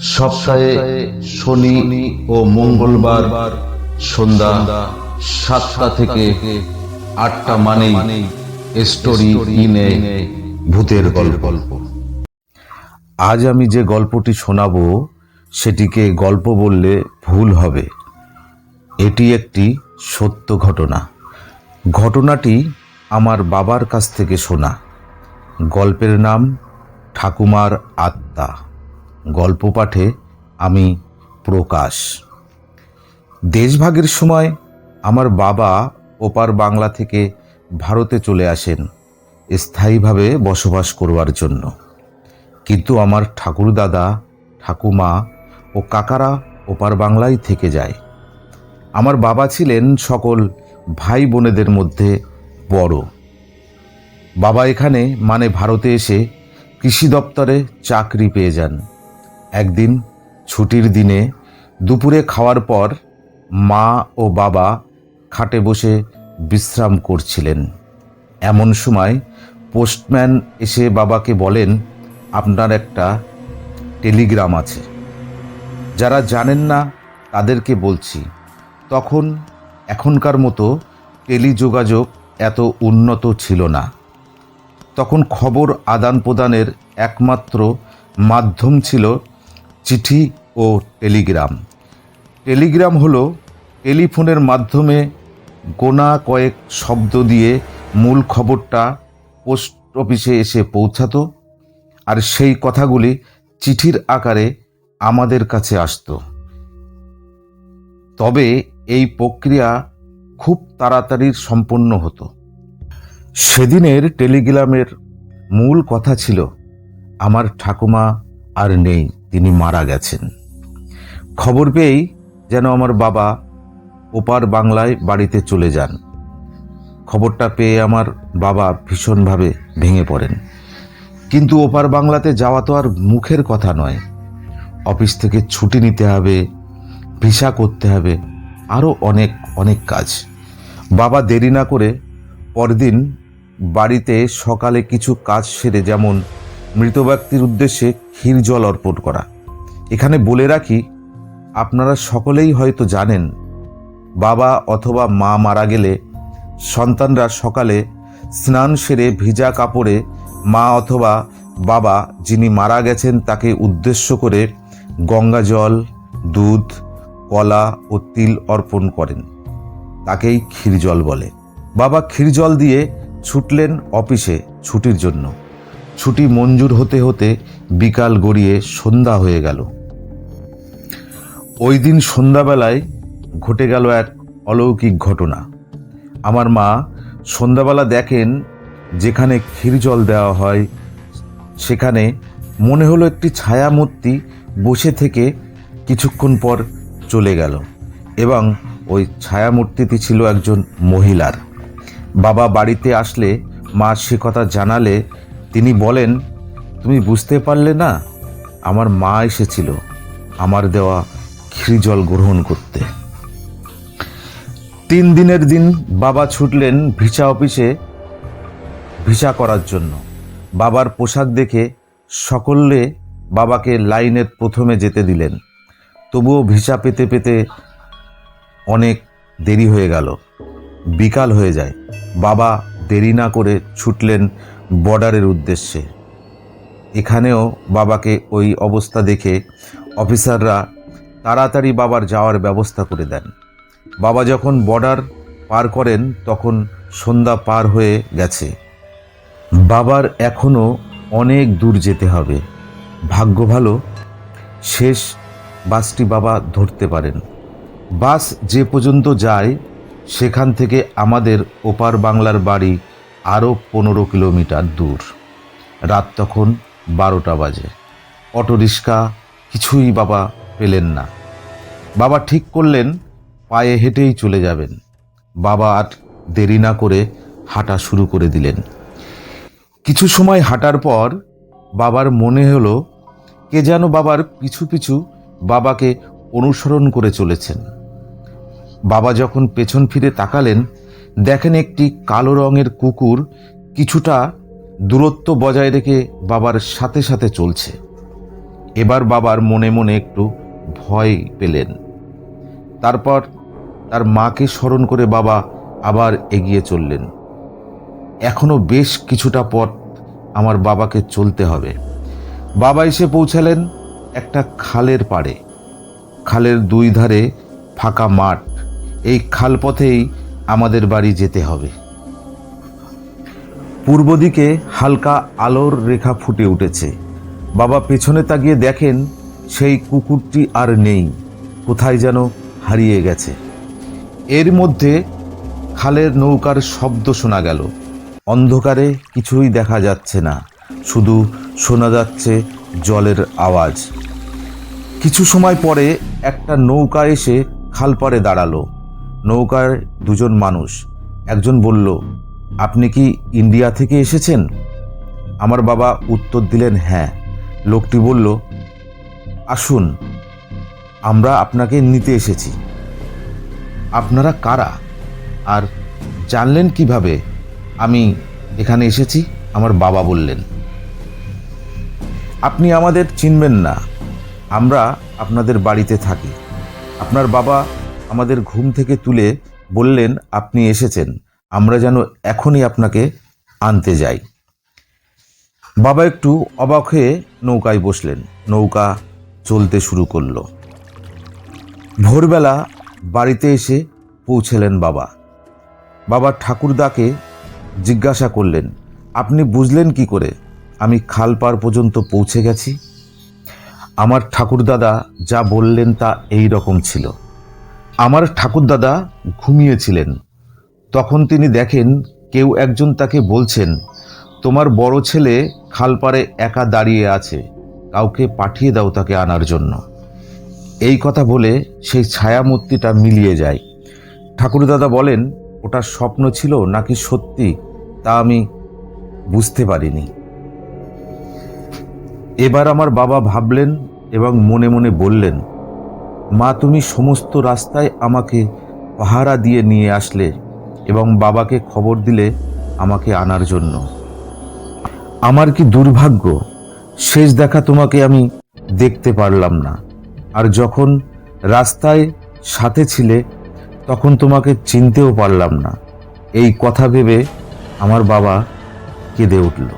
সপ্তাহে শনি ও মঙ্গলবার সন্ধ্যা সাতটা থেকে আটটা মানে স্টোরি ইনে ভূতের গল্প। আজ আমি যে গল্পটি শোনাবো, সেটিকে গল্প বললে ভুল হবে। এটি একটি সত্য ঘটনা। ঘটনাটি আমার বাবার কাছ থেকে শোনা। গল্পের নাম ঠাকুমার আত্মা। গল্প পাঠে আমি প্রকাশ। দেশভাগের সময় আমার বাবা ওপার বাংলা থেকে ভারতে চলে আসেন স্থায়ীভাবে বসবাস করবার জন্য। কিন্তু আমার ঠাকুরদাদা, ঠাকুমা ও কাকারা ওপার বাংলায় থেকে যায়। আমার বাবা ছিলেন সকল ভাই বোনেদের মধ্যে বড়। বাবা এখানে মানে ভারতে এসে কৃষি দপ্তরে চাকরি পেয়ে যান। একদিন ছুটির দিনে দুপুরে খাওয়ার পর মা ও বাবা খাটে বসে বিশ্রাম করছিলেন। এমন সময় পোস্টম্যান এসে বাবাকে বলেন, আপনার একটা টেলিগ্রাম আছে। যারা জানেন না, তাদেরকে বলছি। তখন এখনকার মতো টেলিযোগাযোগ এত উন্নত ছিল না। তখন খবর আদান প্রদানের একমাত্র মাধ্যম ছিল চিঠি ও টেলিগ্রাম। টেলিগ্রাম হলো টেলিফোনের মাধ্যমে গোনা কয়েক শব্দ দিয়ে মূল খবরটা পোস্ট অফিসে এসে পৌঁছাতো আর সেই কথাগুলি চিঠির আকারে আমাদের কাছে আসতো। তবে এই প্রক্রিয়া খুব তাড়াতাড়ি সম্পন্ন হতো। সেদিনের টেলিগ্রামের মূল কথা ছিল, আমার ঠাকুমা আর নেই, তিনি মারা গেছেন। খবর পেয়েই যেন আমার বাবা ওপার বাংলায় বাড়িতে চলে যান। খবরটা পেয়ে আমার বাবা ভীষণভাবে ভেঙে পড়েন। কিন্তু ওপার বাংলাতে যাওয়া তো আর মুখের কথা নয়। অফিস থেকে ছুটি নিতে হবে, ভিসা করতে হবে, আরও অনেক অনেক কাজ। বাবা দেরি না করে পরদিন বাড়িতে সকালে কিছু কাজ সেরে যেমন মৃত ব্যক্তির উদ্দেশ্যে ক্ষীর জল অর্পণ করা। এখানে বলে রাখি, আপনারা সকলেই হয়তো জানেন, বাবা অথবা মা মারা গেলে সন্তানরা সকালে স্নান সেরে ভিজা কাপড়ে মা অথবা বাবা যিনি মারা গেছেন তাকে উদ্দেশ্য করে গঙ্গা জল, দুধ, কলা ও তিল অর্পণ করেন। তাকেই ক্ষীর জল বলে। বাবা ক্ষীর জল দিয়ে ছুটলেন অফিসে ছুটির জন্য। ছুটি মঞ্জুর হতে হতে বিকাল গড়িয়ে সন্ধ্যা হয়ে গেল। ওই দিন সন্ধ্যাবেলায় ঘটে গেল এক অলৌকিক ঘটনা। আমার মা সন্ধ্যাবেলা দেখেন যেখানে ক্ষীর জল দেওয়া হয়, সেখানে মনে হলো একটি ছায়ামূর্তি বসে থেকে কিছুক্ষণ পর চলে গেল এবং ওই ছায়ামূর্তিটি ছিল একজন মহিলার। বাবা বাড়িতে আসলে মা সে কথা জানালে তিনি বলেন, তুমি বুঝতে পারলে না, আমার মা এসেছিল, আমার দেওয়া ক্ষীর জল গ্রহণ করতে। তিন দিনের দিন বাবা ছুটলেন ভিসা অফিসে ভিসা করার জন্য। বাবার পোশাক দেখে সকলে বাবাকে লাইনের প্রথমে যেতে দিলেন। তবুও ভিসা পেতে পেতে অনেক দেরি হয়ে গেল। বিকাল হয়ে যায়। বাবা দেরি না করে ছুটলেন বর্ডারের উদ্দেশ্যে। এখানেও বাবাকে ওই অবস্থা দেখে অফিসাররা তাড়াতাড়ি বাবার যাওয়ার ব্যবস্থা করে দেন। বাবা যখন বর্ডার পার করেন, তখন সন্ধ্যা পার হয়ে গেছে। বাবার এখনও অনেক দূর যেতে হবে। ভাগ্য ভালো, শেষ বাসটি বাবা ধরতে পারেন। বাস যে পর্যন্ত যায় সেখান থেকে আমাদের ওপার বাংলার বাড়ি আরও পনেরো কিলোমিটার দূর। রাত তখন বারোটা বাজে। অটো রিক্সা কিছুই বাবা পেলেন না। বাবা ঠিক করলেন, পায়ে হেঁটেই চলে যাবেন। বাবা আর দেরি না করে হাঁটা শুরু করে দিলেন। কিছু সময় হাঁটার পর বাবার মনে হলো, কে যেন বাবার পিছু পিছু বাবাকে অনুসরণ করে চলেছেন। বাবা যখন পেছন ফিরে তাকালেন, দেখেন একটি কালো রঙের কুকুর কিছুটা দূরত্ব বজায় রেখে বাবার সাথে সাথে চলছে। এবার বাবার মনে মনে একটু ভয় পেলেন। তারপর তার মাকে স্মরণ করে বাবা আবার এগিয়ে চললেন। এখনও বেশ কিছুটা পথ আমার বাবাকে চলতে হবে। বাবা এসে পৌঁছালেন একটা খালের পাড়ে। খালের দুই ধারে ফাঁকা মাঠ। এই খালপথেই আমাদের বাড়ি যেতে হবে। পূর্ব দিকে হালকা আলোর রেখা ফুটে উঠেছে। বাবা পেছনে তাকিয়ে দেখেন সেই কুকুরটি আর নেই। কোথায় যেন হারিয়ে গেছে। এর মধ্যে খালের নৌকার শব্দ শোনা গেল। অন্ধকারে কিছুই দেখা যাচ্ছে না। শুধু শোনা যাচ্ছে জলের আওয়াজ। কিছু সময় পরে একটা নৌকা এসে খালপাড়ে দাঁড়াল। নৌকায় দুজন মানুষ। একজন বলল, আপনি কি ইন্ডিয়া থেকে এসেছেন? আমার বাবা উত্তর দিলেন হ্যাঁ। লোকটি বলল, আসুন, আমরা আপনাকে নিতে এসেছি। আপনারা কারা? আর জানলেন কীভাবে আমি এখানে এসেছি? আমার বাবা বললেন, আপনি আমাদের চিনবেন না। আমরা আপনাদের বাড়িতে থাকি। আপনার বাবা আমাদের ঘুম থেকে তুলে বললেন, আপনি এসেছেন। আমরা যেন এখনই আপনাকে আনতে যাই। বাবা একটু অবাক হয়ে নৌকায় বসলেন। নৌকা চলতে শুরু করল। ভোরবেলা বাড়িতে এসে পৌঁছলেন বাবা। বাবা ঠাকুরদাকে জিজ্ঞাসা করলেন, আপনি বুঝলেন কি করে? আমি খালপাড় পর্যন্ত পৌঁছে গেছি। আমার ঠাকুরদাদা যা বললেন তা এই রকম ছিল। আমার ঠাকুরদাদা ঘুমিয়েছিলেন। তখন তিনি দেখেন কেউ একজন তাকে বলছেন, তোমার বড় ছেলে খালপাড়ে একা দাঁড়িয়ে আছে, কাউকে পাঠিয়ে দাও তাকে আনার জন্য। এই কথা বলে সেই ছায়ামূর্তিটা মিলিয়ে যায়। ঠাকুরদাদা বলেন, ওটা স্বপ্ন ছিল নাকি সত্যি তা আমি বুঝতে পারিনি। এবার আমার বাবা ভাবলেন এবং মনে মনে বললেন মা, তুমি সমস্ত রাস্তায় আমাকে পাহারা দিয়ে নিয়ে আসলে এবং বাবাকে খবর দিলে আমাকে আনার জন্য। আমার কি দুর্ভাগ্য? শেষ দেখা তোমাকে আমি দেখতে পারলাম না। আর যখন রাস্তায় সাথে ছিলে, তখন তোমাকে চিনতেও পারলাম না। এই কথা ভেবে আমার বাবা কেঁদে উঠল।